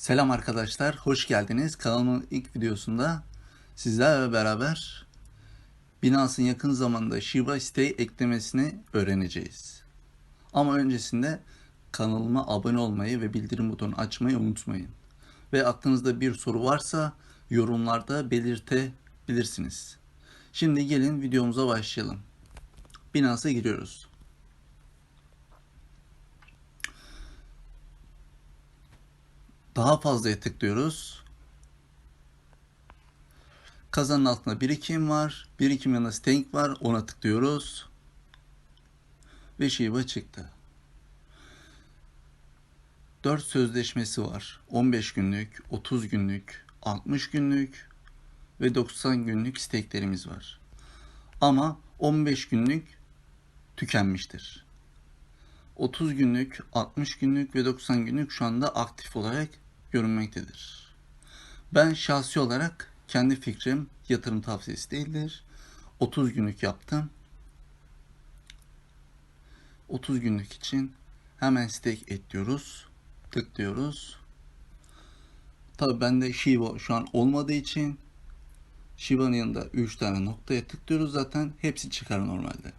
Selam arkadaşlar, hoş geldiniz. Kanalımın ilk videosunda sizlerle beraber Binance'ın yakın zamanda Shiba siteyi eklemesini öğreneceğiz. Ama öncesinde kanalıma abone olmayı ve bildirim butonunu açmayı unutmayın. Ve aklınızda bir soru varsa yorumlarda belirtebilirsiniz. Şimdi gelin videomuza başlayalım. Binance'a giriyoruz. Daha fazlaya tıklıyoruz. Kazanın altında birikim var. Birikim yanında stake var. Ona tıklıyoruz. Ve Shiba çıktı. 4 sözleşmesi var. 15 günlük, 30 günlük, 60 günlük ve 90 günlük stake'lerimiz var. Ama 15 günlük tükenmiştir. 30 günlük, 60 günlük ve 90 günlük şu anda aktif olarak görünmektedir. Ben şahsi olarak kendi fikrim yatırım tavsiyesi değildir. 30 günlük yaptım. 30 günlük için hemen stake ekliyoruz. Tıklıyoruz. Tabi bende Shiba şu an olmadığı için Shiba'nın yanında 3 tane noktaya tıklıyoruz zaten. Hepsi çıkar normalde.